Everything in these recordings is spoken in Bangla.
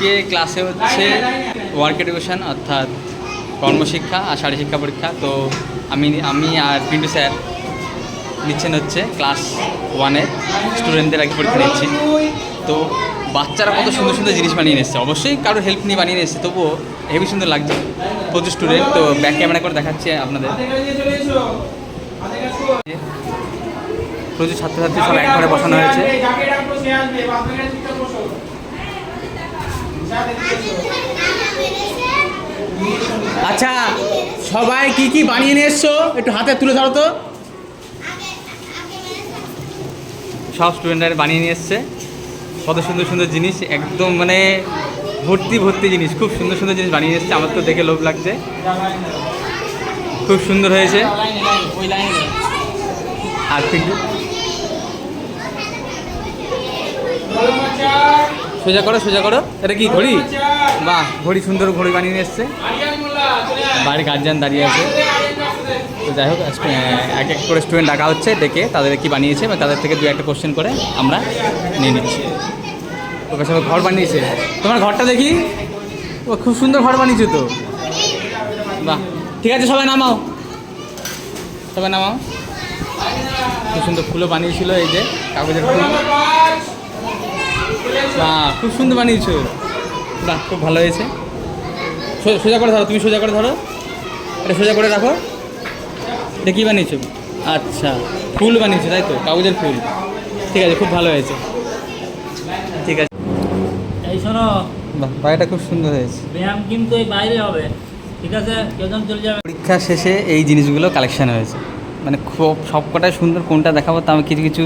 আজকে ক্লাসে হচ্ছে ওয়ার্ক এডুকেশন অর্থাৎ কর্মশিক্ষা আর শারীর শিক্ষা পরীক্ষা। তো আমি আমি আর পিন্টু স্যার নিচ্ছেন হচ্ছে ক্লাস ওয়ানের স্টুডেন্টদের আগে পরীক্ষা নিচ্ছি। তো বাচ্চারা কত সুন্দর সুন্দর জিনিস বানিয়ে নিয়ে এসছে অবশ্যই কারোর হেল্প নিয়ে বানিয়ে নিয়ে এসছে তবুও হেভি সুন্দর লাগছে। প্রচুর স্টুডেন্ট তো ব্যাক ক্যামেরা করে দেখাচ্ছে আপনাদের। প্রচুর ছাত্রছাত্রী সব এক ঘরে বসানো হয়েছে। আচ্ছা সবাই কি কি বানিয়ে নিয়ে এসছো? একটু হাতে তুলে ধরো তো। সব স্টুডেন্টরা বানিয়ে নিয়ে এসছে। কত সুন্দর সুন্দর জিনিস একদম মানে ভর্তি ভর্তি জিনিস খুব সুন্দর সুন্দর জিনিস বানিয়ে নিয়ে এসছে। আমার তো দেখে লোভ লাগছে। খুব সুন্দর হয়েছে। আর কিন্তু সোজা করো সোজা করো। এটা কি ঘড়ি? বাহ ঘড়ি সুন্দর ঘড়ি বানিয়ে নিয়ে এসছে। বাড়ির গার্জিয়ান দাঁড়িয়ে আছে। তো যাই হোক এক এক করে স্টুডেন্ট ডাকা হচ্ছে ডেকে তাদের কি বানিয়েছে এবং তাদের থেকে দু একটা কোশ্চেন করে আমরা নিয়ে নিচ্ছি। প্রফেসর ঘর বানিয়েছে? তোমার ঘরটা দেখি। ও খুব সুন্দর ঘর বানিয়েছো তো। বাহ ঠিক আছে সবাই নামাও। সবাই নামাও। খুব সুন্দর ফুলও বানিয়েছিল এই যে কাগজের ফুল। বাহ খুব সুন্দর বানিয়েছো। বাহ খুব ভালো হয়েছে। সোজা করে ধরো তুমি সোজা করে ধরো। এটা সোজা করে রাখো। এটা কী বানিয়েছো? আচ্ছা ফুল বানিয়েছো তাই তো? কাগজের ফুল। ঠিক আছে খুব ভালো হয়েছে। ঠিক আছে। এই শোনো। বাহ বাড়িটা খুব সুন্দর হয়েছে। ব্যায়াম কিন্তু এই বাইরে হবে। ঠিক আছে? কেউ চলে যাবে। পরীক্ষা শেষে এই জিনিসগুলো কালেকশন হয়েছে। মানে খুব সবকটাই সুন্দর, কোনটা দেখাবো তো আমি কিছু কিছু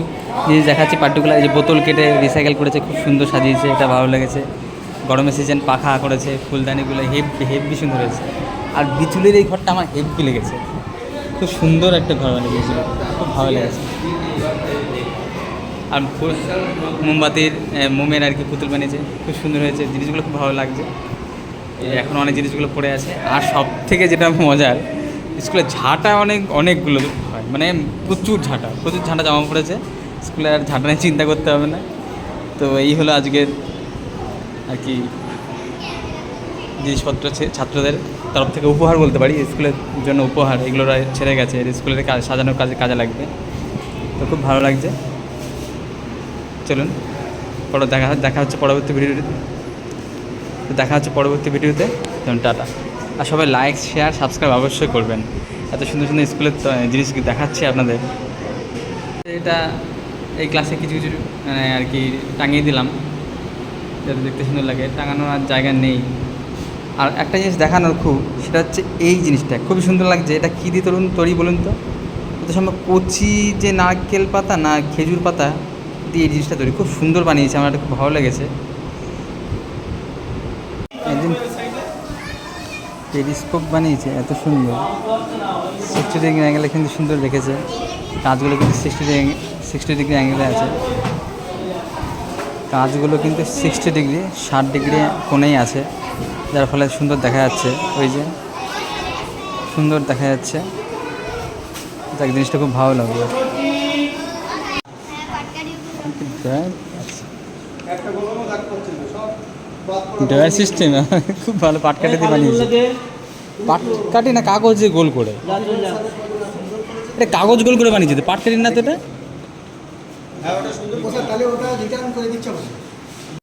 জিনিস দেখাচ্ছি। পার্টিকুলার যে বোতল কেটে রিসাইকেল করেছে, খুব সুন্দর সাজিয়েছে, এটা ভালো লেগেছে। গরমের সিজন পাখা করেছে, ফুলদানিগুলো হেভ হেভি সুন্দর হয়েছে। আর বিচুলের এই ঘরটা আমার হেভি লেগেছে। খুব সুন্দর একটা ঘর বানিয়েছিল খুব ভালো লেগেছে। আর মোমবাতির মোমের আর কি পুতুল বানিয়েছে, খুব সুন্দর হয়েছে, জিনিসগুলো খুব ভালো লাগছে। এখন অনেক জিনিসগুলো পড়ে আছে। আর সব থেকে যেটা মজার স্কুলে ঝাঁটা অনেক, অনেকগুলো মানে প্রচুর ঝাঁটা প্রচুর ঝাঁটা জামা পড়েছে। স্কুলে আর ঝাঁটা নিয়ে চিন্তা করতে হবে না। তো এই হলো আজকের আর কি জিনিসপত্র ছাত্রদের তরফ থেকে উপহার বলতে পারি, স্কুলের জন্য উপহার, এগুলো ছেড়ে গেছে। স্কুলের কাজ, সাজানোর কাজে কাজে লাগবে। তো খুব ভালো লাগছে। চলুন পরে দেখা দেখা হচ্ছে পরবর্তী ভিডিওতে। দেখা হচ্ছে পরবর্তী ভিডিওতে। যেমন টাটা। আর সবাই লাইক শেয়ার সাবস্ক্রাইব অবশ্যই করবেন। এত সুন্দর সুন্দর স্কুলের জিনিস দেখাচ্ছি আপনাদের? এটা এই ক্লাসে কিছু কিছু মানে আর কি টাঙিয়ে দিলাম। যাতে দেখতে সুন্দর লাগে। টাঙানোর আর জায়গা নেই। আর একটা জিনিস দেখানোর খুব, সেটা হচ্ছে এই জিনিসটা। খুবই সুন্দর লাগছে। এটা কী দিয়ে তরুণ তৈরি বলুন তো? এটা সম্ভব কচি যে নারকেল পাতা না খেজুর পাতা দিয়ে এই জিনিসটা তৈরি। খুব সুন্দর বানিয়েছে। আমার এটা খুব ভালো লেগেছে। একদিন টেলিস্কোপ বানিয়েছে এত সুন্দর। সিক্সটি ডিগ্রি অ্যাঙ্গেলে কিন্তু সুন্দর রেখেছে কাজগুলো কিন্তু সিক্সটি ডিগ্রি সিক্সটি ডিগ্রি অ্যাঙ্গেলে আছে। কাজগুলো কিন্তু সিক্সটি ডিগ্রি ষাট ডিগ্রি কোণেই আছে। যার ফলে সুন্দর দেখা যাচ্ছে। ওই যে সুন্দর দেখা যাচ্ছে। যাক জিনিসটা খুব ভালো লাগল। ডয়ার সিস্টেম খুব ভালো পাটকাঠি দিয়ে বানিয়েছে। পাটকাঠি না, কাগজ দিয়ে গোল করে। এটা কাগজ গোল করে বানিয়েছে, তো পাটকাঠি না তো এটা?